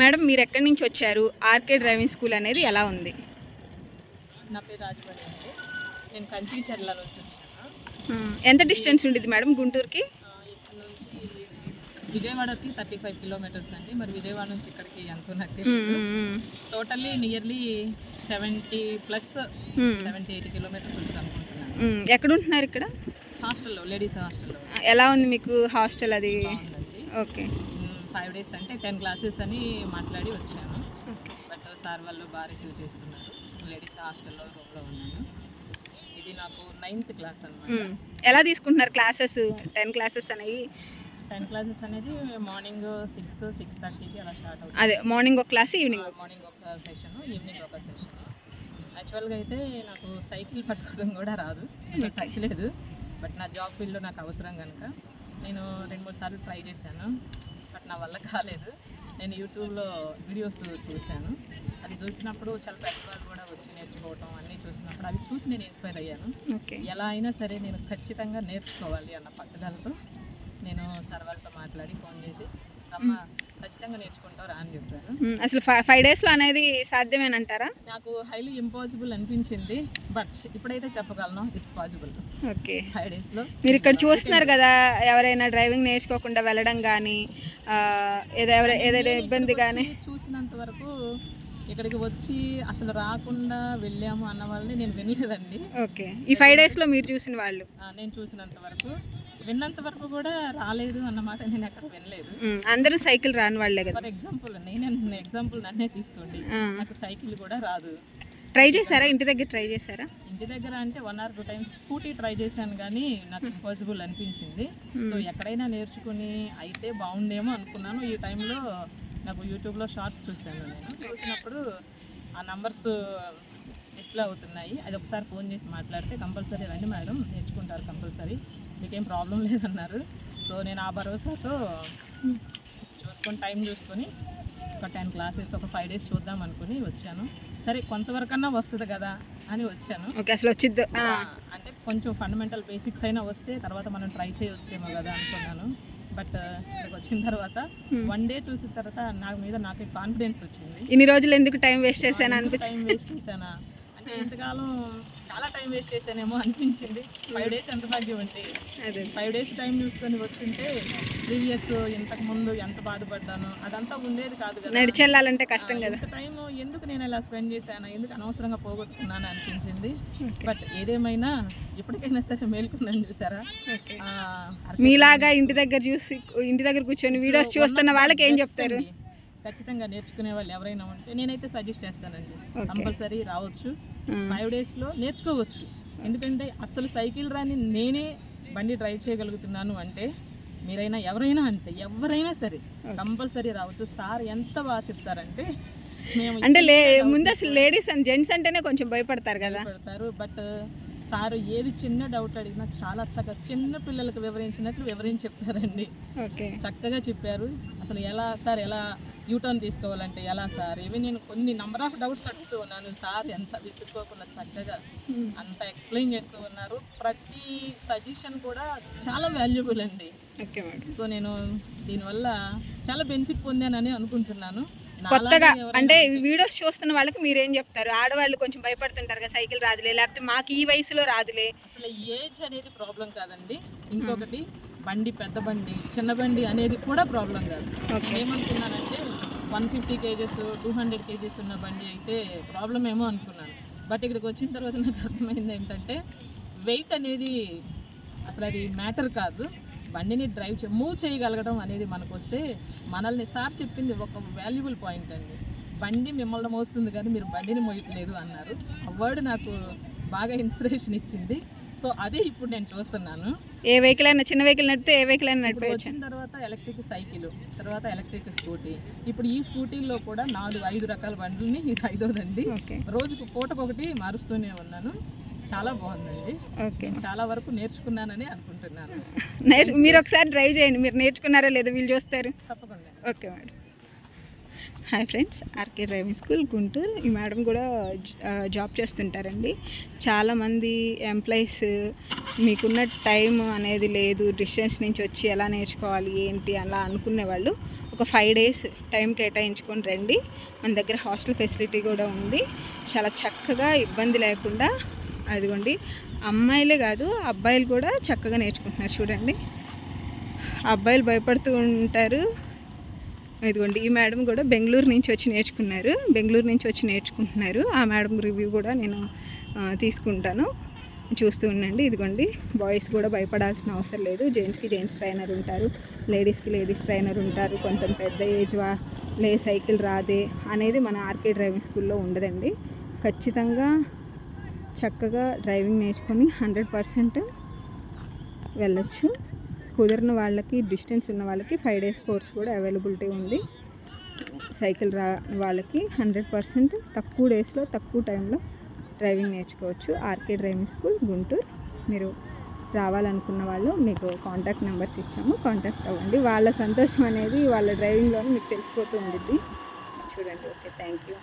Madam మీరు ఎక్కడి నుంచి వచ్చారు? ఆర్కే డ్రైవింగ్ స్కూల్ అనేది ఎలా ఉంది? నా పేరు రాజపడి అండి. నేను కంచి చెర్ల నుంచి వచ్చాను. ఎంత డిస్టెన్స్ ఉండేది మేడం గుంటూరుకి? విజయవాడకి థర్టీ ఫైవ్ కిలోమీటర్స్ అండి. మరి విజయవాడ నుంచి ఇక్కడికి ఎంత నాకు totally nearly seventy plus seventy eighty kilometres ఉంటుంది అనుకుంటున్నాను. ఎక్కడ ఉంటున్నారు ఇక్కడ? హాస్టల్లో లేడీస్ హాస్టల్లో. ఎలా ఉంది మీకు హాస్టల్ అది? ఓకే. ఫైవ్ డేస్ అంటే టెన్ క్లాసెస్ అని మాట్లాడి వచ్చాను. బట్ సార్ వాళ్ళు బాగా రిసీవ్ చేసుకున్నారు. లేడీస్ హాస్టల్లో రూమ్లో ఉన్నాను. ఇది నాకు నైన్త్ క్లాస్ అనమాట. ఎలా తీసుకుంటున్నారు క్లాసెస్ టెన్ క్లాసెస్ అనేవి? టెన్ క్లాసెస్ అనేది మార్నింగ్ సిక్స్ సిక్స్ థర్టీకి అలా స్టార్ట్ అవుతుంది. అదే మార్నింగ్ ఒక క్లాస్ ఈవినింగ్ మార్నింగ్ ఒక సెషన్ ఈవినింగ్ ఒక సెషన్ యాక్చువల్గా అయితే నాకు సైకిల్ పట్టుకోవడం కూడా రాదు. టచ్ లేదు. బట్ నా జాబ్ ఫీల్డ్లో నాకు అవసరం కనుక నేను రెండు మూడు సార్లు ట్రై చేశాను. నా వల్ల కాలేదు. నేను యూట్యూబ్లో వీడియోస్ చూశాను. అది చూసినప్పుడు చాలా పెద్దవాళ్ళు కూడా వచ్చి నేర్చుకోవటం అన్నీ చూసినప్పుడు అవి చూసి నేను ఇన్స్పైర్ అయ్యాను. ఓకే. ఎలా అయినా సరే నేను ఖచ్చితంగా నేర్చుకోవాలి అన్న పట్టుదలతో నేను సార్ వాళ్ళతో మాట్లాడి ఫోన్ చేసి అమ్మ ఖచ్చితంగా నేర్చుకుంటావు రా అని చెప్పాను అసలు ఫైవ్ ఫైవ్ డేస్లో అనేది సాధ్యమేనంటారా? నాకు హైలీ ఇంపాసిబుల్ అనిపించింది బట్ ఇప్పుడైతే చెప్పగలను ఇట్స్ పాసిబుల్ ఓకే. ఫైవ్ డేస్లో మీరు ఇక్కడ చూస్తున్నారు కదా ఎవరైనా డ్రైవింగ్ నేర్చుకోకుండా వెళ్ళడం కానీ ఏదో ఎవరైనా ఏదైనా ఇబ్బంది కానీ చూసినంత వరకు ఇక్కడికి వచ్చి అసలు రాకుండా వెళ్ళాము అన్న వాళ్ళని నేను వినలేదండి. ఓకే. ఈ ఫైవ్ డేస్లో మీరు చూసిన వాళ్ళు? నేను చూసినంత వరకు. విన్నంత వరకు కూడా రాలేదు అన్నమాట నేను ఎక్కడ వినలేదు. అందరూ సైకిల్ రాని వాళ్ళే కదా. ఫర్ ఎగ్జాంపుల్ నేనే ఎగ్జాంపుల్ నన్నే తీసుకోండి. నాకు సైకిల్ కూడా రాదు. ట్రై చేశారా? ఇంటి దగ్గర ట్రై చేశారా? ఇంటి దగ్గర అంటే one or two times scooty try చేశాను కానీ నాకు ఇంపాసిబుల్ అనిపించింది. సో ఎక్కడైనా నేర్చుకుని అయితే బాగుండేమో అనుకున్నాను. ఈ టైంలో నాకు యూట్యూబ్లో షార్ట్స్ చూశాను నేను. చూసినప్పుడు ఆ నంబర్స్ డిస్ప్లే అవుతున్నాయి. అది ఒకసారి ఫోన్ చేసి మాట్లాడితే కంపల్సరీ రండి మేడం నేర్చుకుంటారు కంపల్సరీ మీకేం ప్రాబ్లం లేదన్నారు. సో నేను ఆ భరోసాతో చూసుకొని టైం చూసుకొని ఒక టెన్ క్లాసెస్ ఒక ఫైవ్ డేస్ చూద్దాం అనుకుని వచ్చాను. సరే కొంతవరకన్నా వస్తుంది కదా అని వచ్చాను. ఓకే అసలు వచ్చిద్దు. ఆ, అంటే కొంచెం ఫండమెంటల్ బేసిక్స్ అయినా వస్తే తర్వాత మనం ట్రై చేయొచ్చేమో కదా అనుకున్నాను. బట్ ఇక్కడికి వచ్చిన తర్వాత Hmm. వన్ డే చూసిన తర్వాత నా మీద నాకే కాన్ఫిడెన్స్ వచ్చింది. ఇన్ని రోజులు ఎందుకు టైం వేస్ట్ చేశాను అనిపించి టైం వేస్ట్ చేశానా? అంటే ఇంతకాలం చాలా టైం వేస్ట్ చేశానేమో అనిపించింది. ఫైవ్ డేస్ ఎంత భాగ్యం ఉంటే అదే. ఫైవ్ డేస్ టైం చూసుకొని వచ్చింటే ప్రీవియస్ ఇంతకు ముందు ఎంత బాధపడ్డాను అదంతా ఉండేది కాదు కదా. నడిచి వెళ్ళాలంటే కష్టం కదా. టైం ఎందుకు నేను ఇలా స్పెండ్ చేశాను? ఎందుకు అనవసరంగా పోగొట్టుకున్నాను అనిపించింది. బట్ ఏదేమైనా ఎప్పటికైనా సరే మేల్కొందని చూసారా? మీలాగా ఇంటి దగ్గర చూసి ఇంటి దగ్గర కూర్చొని వీడియోస్ చూస్తున్న వాళ్ళకి ఏం చెప్తారు. ఖచ్చితంగా నేర్చుకునే వాళ్ళు ఎవరైనా ఉంటే నేనైతే సజెస్ట్ చేస్తానండి. కంపల్సరీ రావచ్చు. ఫైవ్ డేస్లో నేర్చుకోవచ్చు. ఎందుకంటే అసలు సైకిల్ రాని నేనే బండి డ్రైవ్ చేయగలుగుతున్నాను అంటే మీరైనా ఎవరైనా అంతే ఎవరైనా సరే. కంపల్సరీ రావచ్చు. సార్ ఎంత బాగా చెప్తారంటే అంటే లే ముందు అసలు లేడీస్ అండ్ జెంట్స్ అంటేనే కొంచెం భయపడతారు కదా? పెడతారు బట్ సార్ ఏది చిన్న డౌట్ అడిగినా చాలా చక్కగా చిన్న పిల్లలకు వివరించినట్లు వివరించి చెప్తారండి ఓకే. చక్కగా చెప్పారు. అసలు ఎలా సార్ ఎలా యూటర్న్ తీసుకోవాలంటే ఎలా సార్? ఇవి నేను కొన్ని నంబర్ ఆఫ్ డౌట్స్ అడుగుతూ ఉన్నాను. సార్ ఎంత విసుక్కోకుండా చక్కగా అంత ఎక్స్ప్లెయిన్ చేస్తూ ఉన్నారు. ప్రతి సజెషన్ కూడా చాలా వాల్యుబుల్ అండి. Okay madam. సో నేను దీనివల్ల చాలా బెనిఫిట్ పొందానని అనుకుంటున్నాను. కొత్తగా అంటే వీడియోస్ చూస్తున్న వాళ్ళకి మీరేం చెప్తారు? ఆడవాళ్ళు కొంచెం భయపడుతుంటారు కదా సైకిల్ రాదులే లేకపోతే మాకు ఈ వయసులో రాదులే. అసలు ఏజ్ అనేది ప్రాబ్లం కాదండి. ఇంకొకటి బండి పెద్ద బండి చిన్న బండి అనేది కూడా ప్రాబ్లం కాదు. ఏమనుకున్నానంటే one fifty kgs two hundred kgs ఉన్న బండి అయితే ప్రాబ్లం ఏమో అనుకున్నాను. బట్ ఇక్కడికి వచ్చిన తర్వాత నాకు అర్థమైంది ఏంటంటే వెయిట్ అనేది అసలు అది మ్యాటర్ కాదు. బండిని డ్రైవ్ చే మూవ్ చేయగలగడం అనేది మనకు వస్తే మనల్ని సార్ చెప్పింది ఒక వాల్యుబుల్ పాయింట్ అండి. బండి మిమ్మల్ని మోస్తుంది కానీ మీరు బండిని మోయట్లేదు అన్నారు. ఆ వర్డ్ నాకు బాగా ఇన్స్పిరేషన్ ఇచ్చింది. సో అదే ఇప్పుడు నేను చూస్తున్నాను. ఏ వెహికల్ అయినా చిన్న వెహికల్ నడిపితే ఏ వెహికల్ అయినా నడిపేయచ్చు వచ్చిన తర్వాత ఎలక్ట్రిక్ సైకిల్ తర్వాత ఎలక్ట్రిక్ స్కూటీ ఇప్పుడు ఈ స్కూటీల్లో కూడా నాలుగు ఐదు రకాల బండ్లని ఇది ఐదోదండి. రోజుకు పూటకొకటి మారుస్తూనే ఉన్నాను. చాలా బాగుందండి. ఓకే. చాలా వరకు నేర్చుకున్నానని అనుకుంటున్నాను. నేర్చు మీరు ఒకసారి డ్రైవ్ చేయండి. మీరు నేర్చుకున్నారో లేదో వీళ్ళు చూస్తారు. తప్పకుండా. Okay madam. Hi friends RK driving school Guntur. ఈ మేడం కూడా జాబ్ చేస్తుంటారండి. చాలామంది ఎంప్లాయీస్ మీకున్న టైం అనేది లేదు. డిస్టెన్స్ నుంచి వచ్చి ఎలా నేర్చుకోవాలి ఏంటి అలా అనుకునే వాళ్ళు ఒక ఫైవ్ డేస్ టైం కేటాయించుకొని రండి. మన దగ్గర హాస్టల్ ఫెసిలిటీ కూడా ఉంది. చాలా చక్కగా ఇబ్బంది లేకుండా అదిగోండి అమ్మాయిలే కాదు అబ్బాయిలు కూడా చక్కగా నేర్చుకుంటున్నారు చూడండి. అబ్బాయిలు భయపడుతూ ఉంటారు. ఇదిగోండి ఈ మేడం కూడా బెంగళూరు నుంచి వచ్చి నేర్చుకున్నారు. బెంగళూరు నుంచి వచ్చి నేర్చుకుంటున్నారు. ఆ మేడం రివ్యూ కూడా నేను తీసుకుంటాను. చూస్తూ ఉండండి. ఇదిగోండి బాయ్స్ కూడా భయపడాల్సిన అవసరం లేదు. జెంట్స్కి జెంట్స్ ట్రైనర్ ఉంటారు. లేడీస్కి లేడీస్ ట్రైనర్ ఉంటారు. కొంత పెద్ద ఏజ్ వా లే సైకిల్ రాదే అనేది మన ఆర్కే డ్రైవింగ్ స్కూల్లో ఉండదండి. ఖచ్చితంగా చక్కగా డ్రైవింగ్ నేర్చుకొని హండ్రెడ్ పర్సెంట్ వెళ్ళొచ్చు. కుదిరిన వాళ్ళకి డిస్టెన్స్ ఉన్న వాళ్ళకి ఫైవ్ డేస్ కోర్స్ కూడా అవైలబిలిటీ ఉంది. సైకిల్ రా వాళ్ళకి హండ్రెడ్ పర్సెంట్ తక్కువ డేస్లో తక్కువ టైంలో డ్రైవింగ్ నేర్చుకోవచ్చు. RK driving school Guntur. మీరు రావాలనుకున్న వాళ్ళు మీకు కాంటాక్ట్ నెంబర్స్ ఇచ్చాము. కాంటాక్ట్ అవ్వండి. వాళ్ళ సంతోషం అనేది వాళ్ళ డ్రైవింగ్లోనే మీకు తెలిసిపోతూ ఉండిద్ది. చూడండి. ఓకే. Thank you.